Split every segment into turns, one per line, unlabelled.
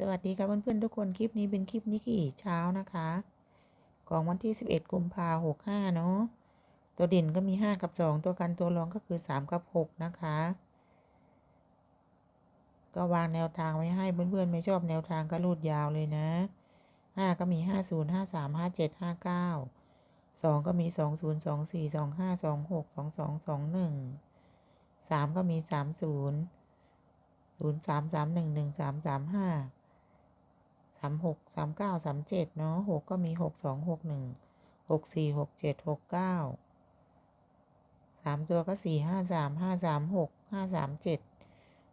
สวัสดีครับเพื่อนๆทุกคนคลิปนี้เป็นคลิปนิกกี้เช้านะคะ ของวันที่ 11 กุมภาหกห้าเนาะตัวเด่นก็มี 5 กับ 2 ตัวกันตัวรองก็คือ 3 กับ 6 นะคะ ก็วางแนวทางไว้ให้เพื่อนๆไม่ชอบแนวทางก็รูดยาวเลยนะ 5 ก็มี 50 53 57 59 2 ก็มี 20 24 25 26 22 21 3 ก็มี 30ศูนย์สามสามหนึ่งหนึ่งสามสามห้า สามหกสามเก้าสามเจ็ดเนาะหกก็มีหกสองหกหนึ่งหกสี่หกเจ็ดหกเก้าสามตัวก็สี่ห้าสามห้าสามหกห้าสามเจ็ด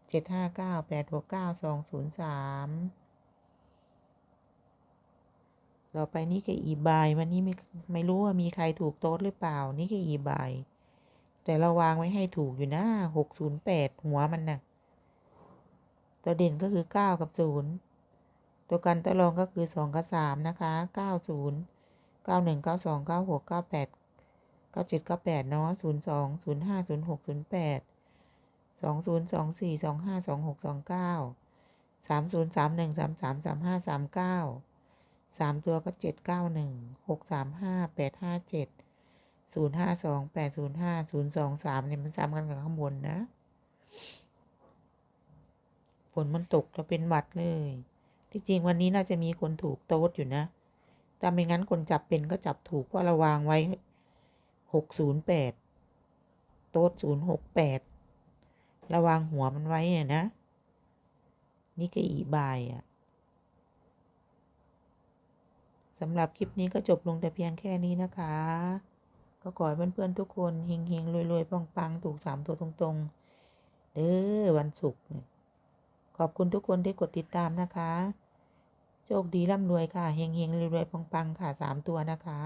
เจ็ดห้าเก้าแปดหกเก้าสองศูนย์สามต่อไปนี่คืออีบายวันนี้ไม่ไม่รู้ว่ามีใครถูกโต๊ดหรือเปล่า นี่คืออีบายแต่เราวางไว้ให้ถูกอยู่นะหกศูนย์แปดหัวมันนะ่ะ ตัวเด่นก็คือเก้ากับศูนย์ ตัวกันตัวรองก็คือสองกับสามนะคะเก้าศูนย์เก้าหนึ่งเก้าสองเก้าหกเก้าแปดเก้าจ็ดเก้าแปดเนาะศูนย์สองศูนย์ห้าศูนย์หกศูนย์แปดสองศูนย์สองสี่สองห้าสองหกสองเก้าสามศูนย์สามหนึ่งสามสามสามห้าสามเก้าสามตัวก็เจ็ดเก้าหนึ่งหกสามห้าแปดห้าเจ็ดศูนย์ห้าสองแปดศูนย์ห้าศูนย์สองสามเนี่ยมันซ้ำกันกับข้างบนนะ ฝนมันตกเราเป็นหวัดเลย ที่จริงวันนี้น่าจะมีคนถูกโต๊ดอยู่นะแต่ไม่งั้นคนจับเป็นก็จับถูกเพราะเราวางไว้หกศูนย์แปดโต๊ดศูนย์หกแปดระวางหัวมันไว้เนี่ยนะ นี่ก็อีบายอะ่ะสำหรับคลิปนี้ก็จบลงแต่เพียงแค่นี้นะคะ ก็ขอให้เพื่อนๆทุกคนเฮงๆรวยๆปังๆ ถูกสามตัวตรงๆ เด้อวันศุกร์ขอบคุณทุกคนที่กดติดตามนะคะ โชคดีร่ำรวยค่ะเฮงเฮงรวยๆปังๆค่ะสามตัวนะคะ